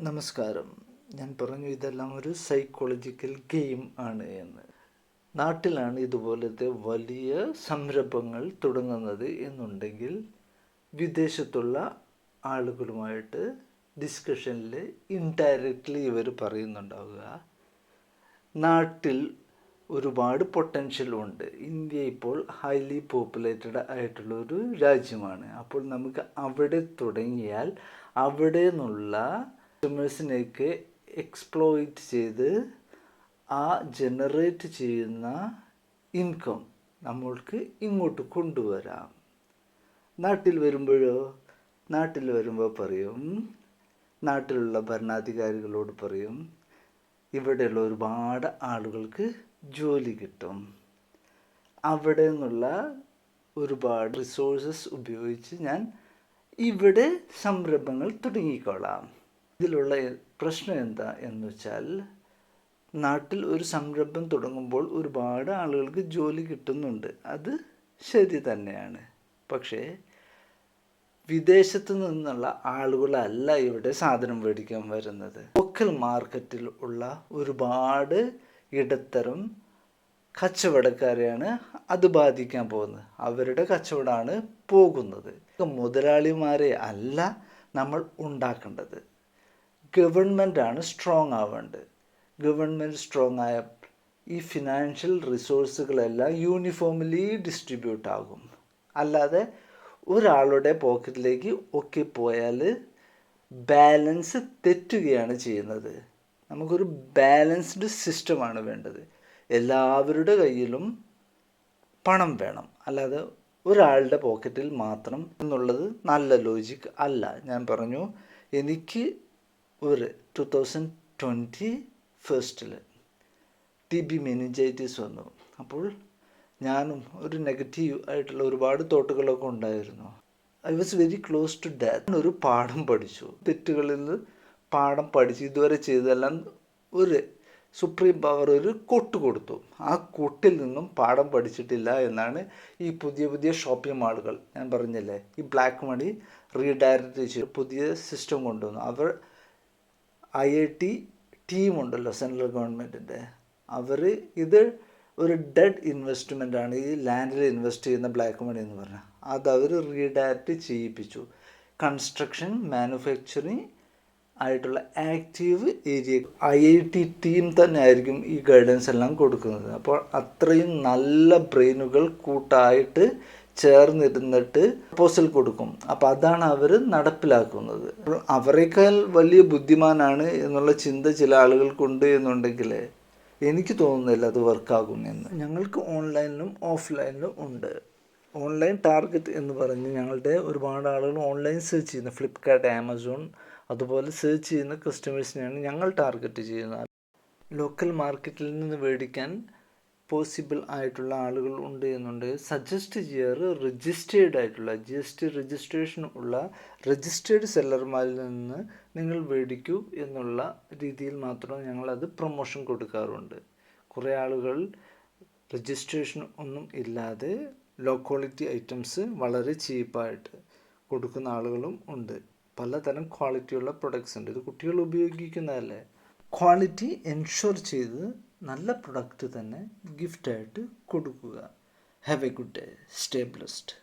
നമസ്കാരം. ഞാൻ പറഞ്ഞു ഇതെല്ലാം ഒരു സൈക്കോളജിക്കൽ ഗെയിം ആണ് എന്ന്. നാട്ടിലാണ് ഇതുപോലത്തെ വലിയ സംരംഭങ്ങൾ തുടങ്ങുന്നത് എന്നുണ്ടെങ്കിൽ വിദേശത്തുള്ള ആളുകളുമായിട്ട് ഡിസ്കഷനിൽ ഇൻഡയറക്റ്റ്ലി ഇവർ പറയുന്നുണ്ടാവുക. നാട്ടിൽ ഒരുപാട് പൊട്ടൻഷ്യൽ ഉണ്ട്. ഇന്ത്യ ഇപ്പോൾ ഹൈലി പോപ്പുലേറ്റഡ് ആയിട്ടുള്ള ഒരു രാജ്യമാണ്. അപ്പോൾ നമുക്ക് അവിടെ തുടങ്ങിയാൽ അവിടെ നിന്നുള്ള കസ്റ്റമേഴ്സിനെയൊക്കെ എക്സ്പ്ലോയിറ്റ് ചെയ്ത് ആ ജനറേറ്റ് ചെയ്യുന്ന ഇൻകം നമ്മൾക്ക് ഇങ്ങോട്ട് കൊണ്ടുവരാം. നാട്ടിൽ വരുമ്പോഴോ? നാട്ടിൽ വരുമ്പോൾ പറയും നാട്ടിലുള്ള ഭരണാധികാരികളോട് പറയും ഇവിടെയുള്ള ഒരുപാട് ആളുകൾക്ക് ജോലി കിട്ടും. അവിടെ നിന്നുള്ള ഒരുപാട് റിസോഴ്സസ് ഉപയോഗിച്ച് ഞാൻ ഇവിടെ സംരംഭങ്ങൾ തുടങ്ങിക്കോളാം. ഇതിലുള്ള പ്രശ്നം എന്താ എന്ന് വെച്ചാൽ നാട്ടിൽ ഒരു സംരംഭം തുടങ്ങുമ്പോൾ ഒരുപാട് ആളുകൾക്ക് ജോലി കിട്ടുന്നുണ്ട്. അത് ശരി തന്നെയാണ്. പക്ഷേ വിദേശത്തു നിന്നുള്ള ആളുകളല്ല ഇവിടെ സാധനം മേടിക്കാൻ വരുന്നത്. ലോക്കൽ മാർക്കറ്റിൽ ഉള്ള ഒരുപാട് ഇടത്തരം കച്ചവടക്കാരെയാണ് അത് ബാധിക്കാൻ പോകുന്നത്. അവരുടെ കച്ചവടമാണ് പോകുന്നത്. മുതലാളിമാരെ അല്ല നമ്മൾ ഉണ്ടാക്കേണ്ടത്. ഗവൺമെന്റാണ് സ്ട്രോങ് ആവേണ്ടത്. ഗവൺമെന്റ് സ്ട്രോങ് ആയ ഈ ഫിനാൻഷ്യൽ റിസോഴ്സുകളെല്ലാം യൂണിഫോംലി ഡിസ്ട്രിബ്യൂട്ട് ആകും. അല്ലാതെ ഒരാളുടെ പോക്കറ്റിലേക്ക് ഒക്കെ പോയാൽ ബാലൻസ് തെറ്റുകയാണ് ചെയ്യുന്നത്. നമുക്കൊരു ബാലൻസ്ഡ് സിസ്റ്റമാണ് വേണ്ടത്. എല്ലാവരുടെ കയ്യിലും പണം വേണം. അല്ലാതെ ഒരാളുടെ പോക്കറ്റിൽ മാത്രം എന്നുള്ളത് നല്ല ലോജിക് അല്ല. ഞാൻ പറഞ്ഞു എനിക്ക് ഒരു ടു തൗസൻഡ് ട്വന്റി ഫസ്റ്റിൽ ടി ബി മെനിഞ്ചൈറ്റിസ് വന്നു. അപ്പോൾ ഞാനും ഒരു നെഗറ്റീവ് ആയിട്ടുള്ള ഒരുപാട് തോട്ടുകളൊക്കെ ഉണ്ടായിരുന്നു. I was very close to death ഒരു പാഠം പഠിച്ചു. തെറ്റുകളിൽ പാഠം പഠിച്ച് ഇതുവരെ ചെയ്തതെല്ലാം ഒരു സുപ്രീം പവർ ഒരു കൊട്ട് കൊടുത്തു. ആ കൊട്ടിൽ നിന്നും പാഠം പഠിച്ചിട്ടില്ല എന്നാണ് ഈ പുതിയ പുതിയ ഷോപ്പിംഗ് മാളുകൾ ഞാൻ പറഞ്ഞല്ലേ ഈ ബ്ലാക്ക് മണി റീഡയറക്റ്റ് ചെയ്ത്. പുതിയ സിസ്റ്റം കൊണ്ടുവന്നു. അവർ ഐ ഐ ടി ടീമുണ്ടല്ലോ സെൻട്രൽ ഗവൺമെന്റിന്റെ. അവർ ഇത് ഒരു ഡെഡ് ഇൻവെസ്റ്റ്മെന്റ് ആണ് ഈ ലാൻഡിൽ ഇൻവെസ്റ്റ് ചെയ്യുന്ന ബ്ലാക്ക് മണി എന്ന് പറഞ്ഞാൽ അത് അവർ റീഡയറക്റ്റ് ചെയ്യിപ്പിച്ചു. കൺസ്ട്രക്ഷൻ മാനുഫാക്ചറിങ് ആയിട്ടുള്ള active area. I I T team തന്നെ ആയിരിക്കും ഈ ഗൈഡൻസ് എല്ലാം കൊടുക്കുന്നത്. അപ്പോൾ അത്രയും നല്ല ബ്രെയിനുകൾ കൂട്ടായിട്ട് ചേർന്നിരുന്നിട്ട് പ്രപ്പോസൽ കൊടുക്കും. അപ്പോൾ അതാണ് അവർ നടപ്പിലാക്കുന്നത്. അവരെക്കാൾ വലിയ ബുദ്ധിമാനാണ് എന്നുള്ള ചിന്ത ചില ആളുകൾക്കുണ്ട് എന്നുണ്ടെങ്കിൽ എനിക്ക് തോന്നുന്നില്ല അത് വർക്കാകും എന്ന്. ഞങ്ങൾക്ക് ഓൺലൈനിലും ഓഫ്ലൈനിലും ഉണ്ട്. ഓൺലൈൻ ടാർഗറ്റ് എന്ന് പറഞ്ഞ് ഞങ്ങളുടെ ഒരുപാട് ആളുകൾ ഓൺലൈൻ സെർച്ച് ചെയ്യുന്ന ഫ്ലിപ്കാർട്ട് ആമസോൺ അതുപോലെ സെർച്ച് ചെയ്യുന്ന കസ്റ്റമേഴ്സിനെയാണ് ഞങ്ങൾ ടാർഗറ്റ് ചെയ്യുന്നത്. ലോക്കൽ മാർക്കറ്റിൽ നിന്ന് മേടിക്കാൻ പോസിബിൾ ആയിട്ടുള്ള ആളുകൾ ഉണ്ട് എന്നുണ്ടെങ്കിൽ സജസ്റ്റ് ചെയ്യാറ് രജിസ്റ്റേർഡ് ആയിട്ടുള്ള ജി എസ് ടി രജിസ്ട്രേഷൻ ഉള്ള രജിസ്റ്റേർഡ് സെല്ലർമാരിൽ നിന്ന് നിങ്ങൾ മേടിക്കൂ എന്നുള്ള രീതിയിൽ മാത്രം ഞങ്ങളത് പ്രൊമോഷൻ കൊടുക്കാറുണ്ട്. കുറേ ആളുകൾ രജിസ്ട്രേഷൻ ഒന്നും ഇല്ലാതെ ലോ ക്വാളിറ്റി ഐറ്റംസ് വളരെ ചീപ്പായിട്ട് കൊടുക്കുന്ന ആളുകളും ഉണ്ട്. പലതരം ക്വാളിറ്റിയുള്ള പ്രൊഡക്ട്സ് ഉണ്ട്. ഇത് കുട്ടികൾ ഉപയോഗിക്കുന്നതല്ലേ? ക്വാളിറ്റി എൻഷുർ ചെയ്ത് നല്ല പ്രൊഡക്റ്റ് തന്നെ ഗിഫ്റ്റായിട്ട് കൊടുക്കുക. Have a good day stay blessed